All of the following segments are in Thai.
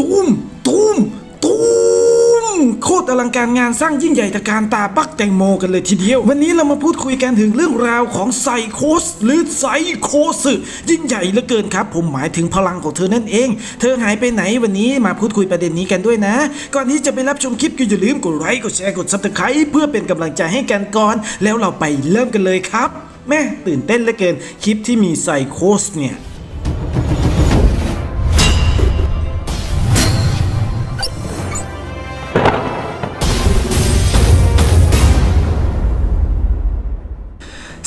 ตูมตูมตูมโคตรอลังการงานสร้างยิ่งใหญ่ตะการตาปักแตงโมกันเลยทีเดียว วันนี้เรามาพูดคุยกันถึงเรื่องราวของไซโคสหรือไซโคสยิ่งใหญ่เหลือเกินครับ ผมหมายถึงพลังของเธอนั่นเอง เธอหายไปไหนวันนี้มาพูดคุยประเด็นนี้กันด้วยนะ ก่อนที่จะไปรับชมคลิปก็อย่าลืมกดไลค์กดแชร์กดซับสไครต์เพื่อเป็นกำลังใจให้กันก่อน แล้วเราไปเริ่มกันเลยครับ แม่ตื่นเต้นเหลือเกินคลิปที่มีไซโคสเนี่ย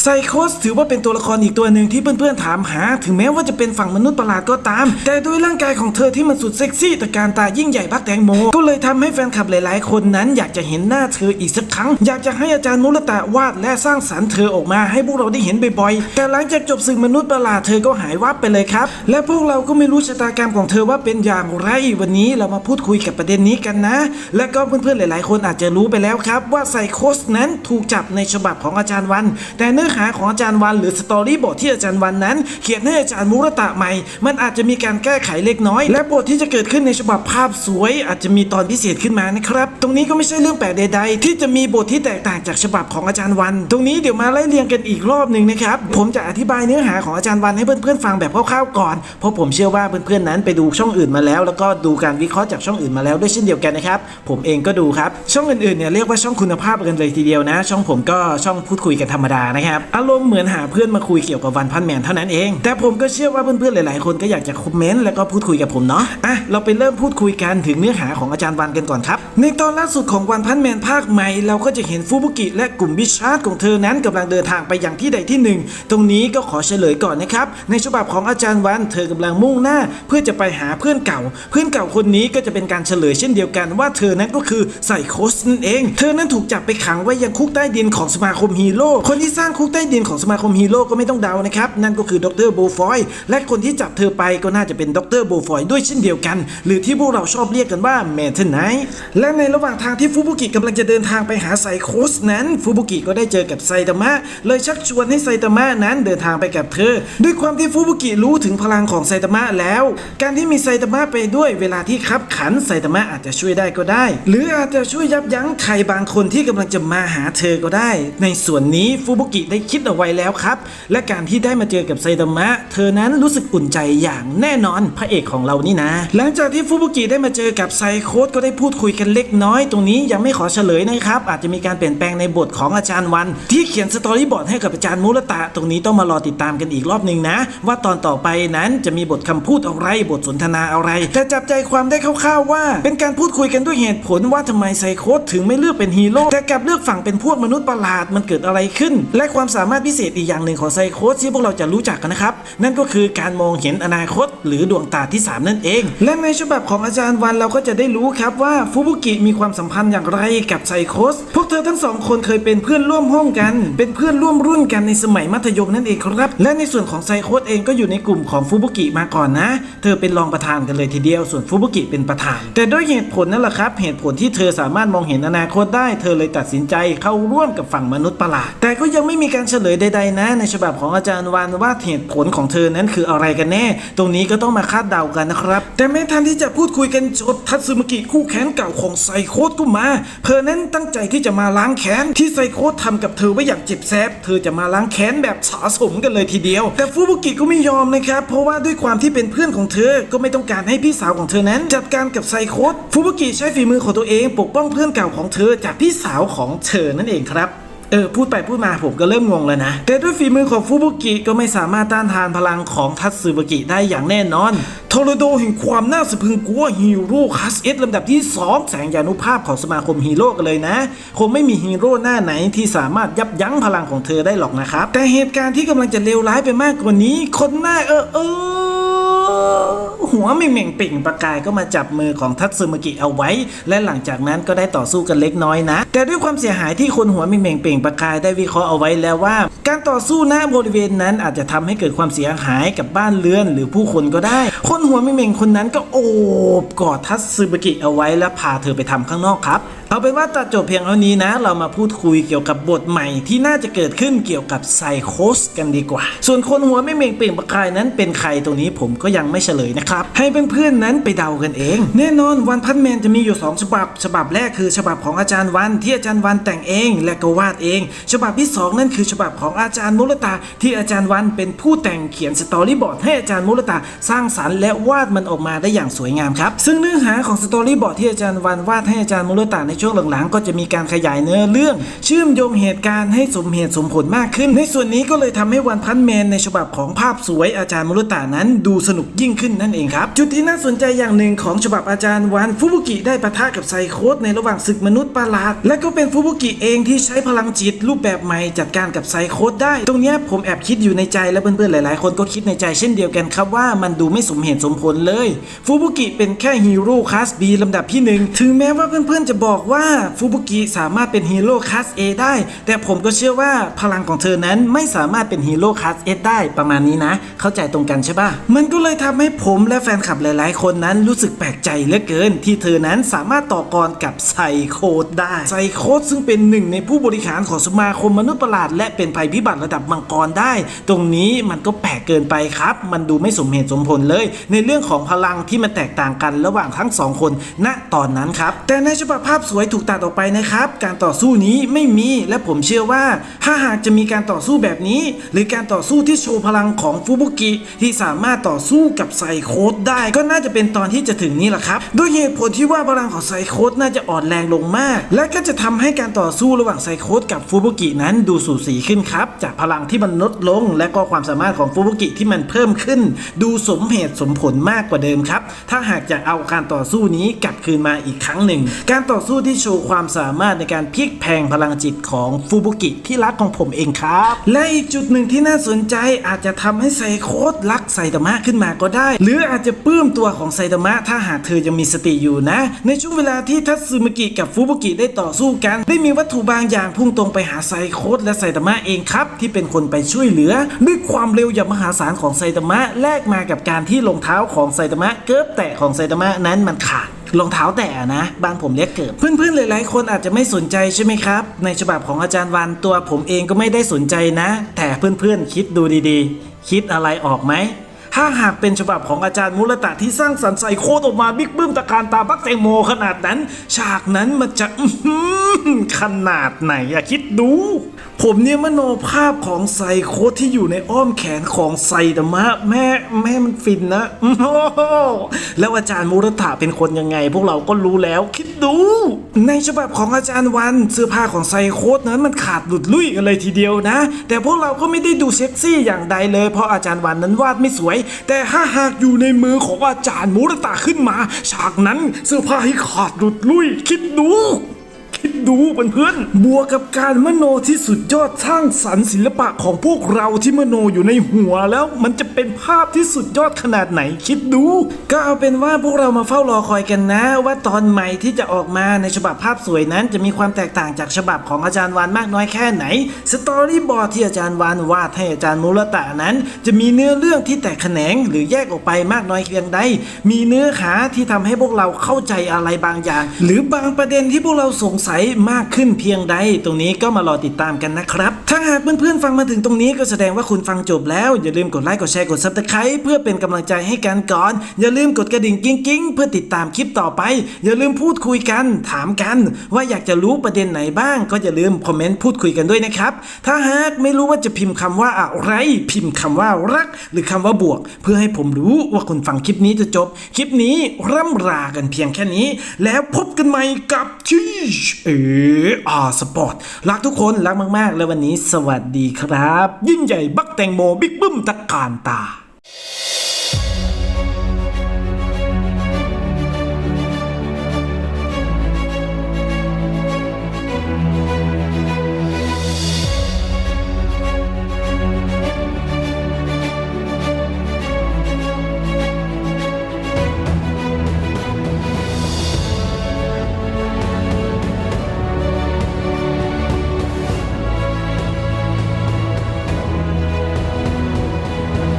ไซโคสถือว่าเป็นตัวละครอีกตัวหนึ่งที่เพื่อนๆถามหา ถึงแม้ว่าจะเป็นฝั่งมนุษย์ประหลาดก็ตาม แต่ด้วยร่างกายของเธอที่มันสุดเซ็กซี่ตะการตายิ่งใหญ่พักแตงโม ก็เลยทำให้แฟนคลับหลายๆ คนนั้น อยากจะเห็นหน้าเธออีกสักครั้ง อยากจะให้อาจารย์มุรตะวาดและสร้างสรรค์เธอออกมาให้พวกเราได้เห็นบ่อยๆแต่หลังจากจบศึกมนุษย์ประหลาดเธอก็หายวับไปเลยครับและพวกเราก็ไม่รู้ชะตากรรมของเธอว่าเป็นอย่างไรวันนี้เรามาพูดคุยกับประเด็นนี้กันนะ และก็เพื่อนๆหลาย ๆ คนอาจจะรู้ไปแล้วครับว่าไซโคสนั้นถูกจับในฉบับของอาจารย์วัน แต่เนื้อหาของอาจารย์วัน หรือสตอรี่บทที่อาจารย์วันนั้น เขียนให้อาจารย์มุรตะใหม่ มันอาจจะมีการแก้ไขเล็กน้อย และบทที่จะเกิดขึ้นในฉบับภาพสวย อาจจะมีตอนพิเศษขึ้นมานะครับ ตรงนี้ก็ไม่ใช่เรื่องแปลกใด ๆ ที่จะมีบทที่แตกต่างจากฉบับของอาจารย์วัน ตรงนี้เดี๋ยวมาไล่เรียงกันอีกรอบหนึ่งนะครับ ผมจะอธิบายเนื้อหาของอาจารย์วันให้เพื่อนๆฟังแบบคร่าวๆก่อน เพราะผมเชื่อว่าเพื่อนๆนั้นไปดูช่องอื่นมาแล้ว แล้วก็ดูการวิเคราะห์จากช่องอื่นมาแล้วด้วยเช่นเดียวกันนะครับ ผมเองก็ดูครับ ช่องอื่นๆเนี่ยเรียกว่าช่องคุณภาพกันเลยทีเดียวนะ ช่องผมก็ช่องพูดคุยกันธรรมดานะครับอารมณ์เหมือนหาเพื่อนมาคุยเกี่ยวกับวันพันแมนเท่านั้นเอง แต่ผมก็เชื่อว่าเพื่อนๆหลายๆคนก็อยากจะคอมเมนต์แล้วก็พูดคุยกับผมเนาะอะเราไปเริ่มพูดคุยกันถึงเนื้อหาของอาจารย์วันกันก่อนครับ ในตอนล่าสุดของวันพันแมนภาคใหม่เราก็จะเห็นฟูบุกิและกลุ่มบิชาร์ดของเธอนั้นกำลังเดินทางไปอย่างที่ใดที่หนึ่งตรงนี้ก็ขอเฉลยก่อนนะครับในฉบับของอาจารย์วันเธอกำลังมุ่งหน้า เพื่อจะไปหาเพื่อนเก่า เพื่อนเก่าคนนี้ก็จะเป็นการเฉลยเช่นเดียวกันว่าเธอนั้นก็คือไซโคสนั่นเอง เธอนั้นถูกจับไปขังไว้ยังคุกใต้ดินของสมาคมฮีโร่คนที่สร้างคุกใต้ดินของสมาคมฮีโร่ก็ไม่ต้องเดานะครับ นั่นก็คือดรโบฟอยและคนที่จับเธอไปก็น่าจะเป็นดรโบฟอยด้วยเช่นเดียวกัน หรือที่พวกเราชอบเรียกกันว่าแมทเทนไนและในระหว่างทางที่ฟูบุกิกำลังจะเดินทางไปหาไซโคสนั้นฟูบุกิก็ได้เจอกับไซตามะเลยชักชวนให้ไซตามะนั้นเดินทางไปกับเธอ ด้วยความที่ฟูบุกิรู้ถึงพลังของไซตามะแล้ว การที่มีไซตามะไปด้วยเวลาที่คับขันไซตามะอาจจะช่วยได้ก็ได้ หรืออาจจะช่วยยับยั้งใครบางคนที่กำลังจะมาหาเธอก็ได้ ในส่วนนี้ฟูบุกิได้คิดเอาไว้แล้วครับ และการที่ได้มาเจอกับไซตามะ เธอนั้นรู้สึกอุ่นใจอย่างแน่นอนพระเอกของเรานี่นะ หลังจากที่ฟูบุกิได้มาเจอกับไซโคสก็ได้พูดคุยกันเล็กน้อย ตรงนี้ยังไม่ขอเฉลยนะครับ อาจจะมีการเปลี่ยนแปลงในบทของอาจารย์วัน ที่เขียนสตอรี่บอร์ดให้กับอาจารย์มุรตะ ตรงนี้ต้องมารอติดตามกันอีกรอบหนึ่งนะ ว่าตอนต่อไปนั้นจะมีบทคำพูดอะไรบทสนทนาอะไร แต่จับใจความได้คร่าวๆว่า เป็นการพูดคุยกันด้วยเหตุผลว่าทำไมไซโคสถึงไม่เลือกเป็นฮีโร่แต่กลับเลือกฝั่งเป็นพวกมนุษย์ประหลาดมันเกิดอะไรขึ้น และความสามารถพิเศษอีกอย่างหนึ่งของไซโคสที่พวกเราจะรู้จักกันนะครับ นั่นก็คือการมองเห็นอนาคต หรือดวงตาที่ 3 นั่นเอง และในฉบับของอาจารย์วันเราก็จะได้รู้ครับว่าฟูบุกิมีความสัมพันธ์อย่างไรกับไซโคสพวก ธอทั้งสองคนเคยเป็นเพื่อนร่วมห้องกัน เป็นเพื่อนร่วมรุ่นกันในสมัยมัธยมนั่นเองครับ และในส่วนของไซโคสเองก็อยู่ในกลุ่มของฟูบุกิมาก่อนนะ เธอเป็นรองประธานกันเลยทีเดียว ส่วนฟูบุกิเป็นประธาน แต่ด้วยเหตุผลนั่นแหละครับ เหตุผลที่เธอสามารถมองเห็นอนาคตได้ เธอเลยตัดสินใจเข้าร่วมกับฝั่งมนุษย์ประหลาด แต่ก็ยังไม่มีการเฉลยใดๆนะ ในฉบับของอาจารย์วันว่าเหตุผลของเธอนั้นคืออะไรกันแน่ ตรงนี้ก็ต้องมาคาดเดากันนะครับ แต่ไม่ทันที่จะพูดคุยกันจบทัตสึมกิคู่แค้นเก่าของไซโคสก็มา เธอนั้นตั้งใจที่จะมาาล้างแค้นที่ไซโคทำกับเธอไว้อย่างเจ็บแสบเธอจะมาล้างแค้นแบบสะสมกันเลยทีเดียว แต่ฟูบุกิก็ไม่ยอมนะครับเพราะว่าด้วยความที่เป็นเพื่อนของเธอก็ไม่ต้องการให้พี่สาวของเธอนั้น จัดการกับไซโคฟูบุกิใช้ฝีมือของตัวเอง ปกป้องเพื่อนเก่าของเธอจากพี่สาวของเธอนั่นเองครับ เออพูดไปพูดมาผมก็เริ่มงงแล้วนะ แต่ด้วยฝีมือของฟูบุกิก็ไม่สามารถต้านทานพลังของทัตสึบกิได้อย่างแน่นอน โทโรโดแห่งความน่าสะพรึงกลัวฮีโร่คัสเอสลำดับที่ 2 แสงยานุภาพของสมาคมฮีโร่กันเลยนะ คงไม่มีฮีโร่หน้าไหนที่สามารถยับยั้งพลังของเธอได้หรอกนะครับ แต่เหตุการณ์ที่กำลังจะเลวร้ายไปมากกว่านี้ คนหน้าเออเออ หัวไม่เหม่งเป่งประกายก็มาจับมือของทัตสึมากิเอาไว้ และหลังจากนั้นก็ได้ต่อสู้กันเล็กน้อยนะ แต่ด้วยความเสียหายที่คนหัวไม่เหม่งเป่งประกายได้วิเคราะห์เอาไว้แล้วว่า การต่อสู้หน้าบริเวณนั้นอาจจะทำให้เกิดความเสียหายกับบ้านเรือนหรือผู้คนก็ได้ คนหัวไม่เหม่งคนนั้นก็โอบกอดทัตสึมากิเอาไว้และพาเธอไปทำข้างนอกครับ เอาเป็นว่าตัดจบเพียงเท่านี้นะ เรามาพูดคุยเกี่ยวกับบทใหม่ที่น่าจะเกิดขึ้นเกี่ยวกับไซโคสกันดีกว่า ส่วนคนหัวไม่เม่งเปล่งประกายนั้นเป็นใครตรงนี้ผมก็ยังไม่เฉลยนะครับ ให้เพื่อนๆนั้นไปเดากันเอง แน่นอนวันพันแมนจะมีอยู่ 2 ฉบับ ฉบับแรกคือ ฉบับของอาจารย์วันที่อาจารย์วันแต่งเองและก็วาดเอง ฉบับที่ 2 นั่นคือฉบับของอาจารย์มุลตา ที่อาจารย์วันเป็นผู้แต่งเขียนสตอรี่บอร์ดให้อาจารย์มุลตาสร้างสรรค์และวาดมันออกมาได้อย่างสวยงามครับซึ่งเนื้อหาของสตอรี่บอร์ดที่อาจารย์วันวาดให้อาจารย์มุลตาในช่วงหลังๆ ก็จะมีการขยายเนื้อเรื่องเชื่อมโยงเหตุการณ์ให้สมเหตุสมผลมากขึ้น ในส่วนนี้ก็เลยทำให้วันพันแมนในฉบับของภาพสวยอาจารย์มุลตานั้น ดูสนุกยิ่งขึ้นนั่นเองครับ จุดที่น่าสนใจอย่างหนึ่งของฉบับอาจารย์วันฟุบุกิได้ปะทะกับไซโคสในระหว่างศึกมนุษย์ประหลาด และก็เป็นฟุบุกิเองที่ใช้พลังจิตรูปแบบใหม่จัดการกับไซโคสได้ ตรงนี้ผมแอบคิดอยู่ในใจและเพื่อนๆหลาย ๆ คนก็คิดในใจเช่นเดียวกันครับว่ามันดูไม่สมเหตุสมผลเลยฟุบุกิเป็นแค่ฮีโร่คลาส B ลำดับที่หนึ่งถึงแม้ว่าเพื่อนๆจะบอกว่าว่าฟุบุกิสามารถเป็นฮีโร่คลาส A ได้ แต่ผมก็เชื่อว่าพลังของเธอนั้นไม่สามารถเป็นฮีโร่คลาส S ได้ประมาณนี้นะ เข้าใจตรงกันใช่ปะมันก็เลยทำให้ผมและแฟนคลับหลาย ๆ คนนั้นรู้สึกแปลกใจเหลือเกิน ที่เธอนั้นสามารถต่อกรกับไซโคดได้ไซโคดซึ่งเป็นหนึ่งในผู้บริหารของสมาคมมนุษย์ประหลาด และเป็นภัยพิบัติระดับมังกรได้ ตรงนี้มันก็แปลกเกินไปครับ มันดูไม่สมเหตุสมผลเลย ในเรื่องของพลังที่มันแตกต่างกันระหว่างทั้งสองคนณตอนนั้นครับแต่ในฉบับภาพสวยถูกตัดออกไปนะครับ การต่อสู้นี้ไม่มีและผมเชื่อว่า ถ้าหากจะมีการต่อสู้แบบนี้ หรือการต่อสู้ที่โชว์พลังของฟูบุกิที่สามารถต่อสู้กับไซโคดได้ ก็น่าจะเป็นตอนที่จะถึงนี้แหละครับด้วยเหตุผลที่ว่าพลังของไซโคดน่าจะอ่อนแรงลงมาก และก็จะทำให้การต่อสู้ระหว่างไซโคดกับฟูบุกินั้นดูสูสีขึ้นครับจากพลังที่มันลดลง และก็ความสามารถของฟูบุกิที่มันเพิ่มขึ้น ดูสมเหตุสมผลมากกว่าเดิมครับถ้าหากจะเอาการต่อสู้นี้กลับคืนมาอีกครั้งหนึ่ง การต่อสู้ที่โชว์ความสามารถในการพลิกแพงพลังจิตของฟูบุกิที่รักของผมเองครับ และอีกจุดหนึ่งที่น่าสนใจอาจจะทำให้ไซโคดรักไซตามะขึ้นมาก็ได้ หรืออาจจะปลื้มตัวของไซตามะถ้าหากเธอยังมีสติอยู่นะ ในช่วงเวลาที่ทัตสึมิกิกับฟูบุกิได้ต่อสู้กัน ได้มีวัตถุบางอย่างพุ่งตรงไปหาไซโคดและไซตามะเองครับ ที่เป็นคนไปช่วยเหลือ ด้วยความเร็วอย่างมหาศาลของไซตามะแลกมากับการที่รองเท้าของไซตามะเกิบแตะของไซตามะนั้นมันขาด รองเท้าแตะนะบ้านผมเรียกเกิบเพื่อนๆหลายๆคนอาจจะไม่สนใจใช่ไหมครับ ในฉบับของอาจารย์วันตัวผมเองก็ไม่ได้สนใจนะ แต่เพื่อนๆคิดดูดีๆ คิดอะไรออกไหม ถ้าหากเป็นฉบับของอาจารย์มุลตะที่สร้างสรรค์ใส่โคตรออกมาบิ๊กบึ้มตะการตาบักแตงโมขนาดนั้น ฉากนั้นมันจะขนาดไหนอะคิดดู ผมเนี่ยมโนภาพของไซโคที่อยู่ในอ้อมแขนของไซดมะแม่แม่มันฟินนะแล้วอาจารย์มุรตะเป็นคนยังไง พวกเราก็รู้แล้ว คิดดู ในฉบับของอาจารย์วันเสื้อผ้าของไซโคนั้นมันขาดหลุดลุ่ยกันเลยทีเดียวนะ แต่พวกเราก็ไม่ได้ดูเซ็กซี่อย่างใดเลย เพราะอาจารย์วันนั้นวาดไม่สวยแต่ถ้าหากอยู่ในมือของอาจารย์มูรตาขึ้นมา ฉากนั้นเสื้อผ้าให้ขาดหลุดลุ่ยคิดดู คิดดูเพื่อนๆบวกกับการมโนที่สุดยอดสร้างสรรค์ศิลปะของพวกเราที่มโนอยู่ในหัวแล้วมันจะเป็นภาพที่สุดยอดขนาดไหนคิดดู ก็เอาเป็นว่าพวกเรามาเฝ้ารอคอยกันนะ ว่าตอนใหม่ที่จะออกมาในฉบับภาพสวยนั้น จะมีความแตกต่างจากฉบับของอาจารย์วานมากน้อยแค่ไหนสตอรี่บอร์ดที่อาจารย์วานวาดให้อาจารย์มุรตะนั้น จะมีเนื้อเรื่องที่แตกแขนงหรือแยกออกไปมากน้อยเพียงใดมีเนื้อหาที่ทำให้พวกเราเข้าใจอะไรบางอย่าง หรือบางประเด็นที่พวกเราสงสัยมากขึ้นเพียงใด ตรงนี้ก็มารอติดตามกันนะครับ ถ้าหากเพื่อนๆฟังมาถึงตรงนี้ก็แสดงว่าคุณฟังจบแล้ว อย่าลืมกดไลค์กดแชร์กดซับสไครต์เพื่อเป็นกำลังใจให้กันก่อน อย่าลืมกดกระดิ่งกิ้งกิ้งๆ เพื่อติดตามคลิปต่อไป อย่าลืมพูดคุยกัน ถามกัน ว่าอยากจะรู้ประเด็นไหนบ้าง ก็อย่าลืมคอมเมนต์พูดคุยกันด้วยนะครับ ถ้าหากไม่รู้ว่าจะพิมพ์คำว่าอะไร พิมพ์คำว่ารัก หรือคำว่าบวก เพื่อให้ผมรู้ว่าคุณฟังคลิปนี้จะจบ คลิปนี้ร่ำรากันเพียงแค่นี้ แล้วพบกันใหม่กับที่เอออาสปอร์ต รักทุกคน รักมาก ๆ แล้ววันนี้สวัสดีครับ ยิ่งใหญ่บักแตงโม บิ๊กบึ้มตะการตา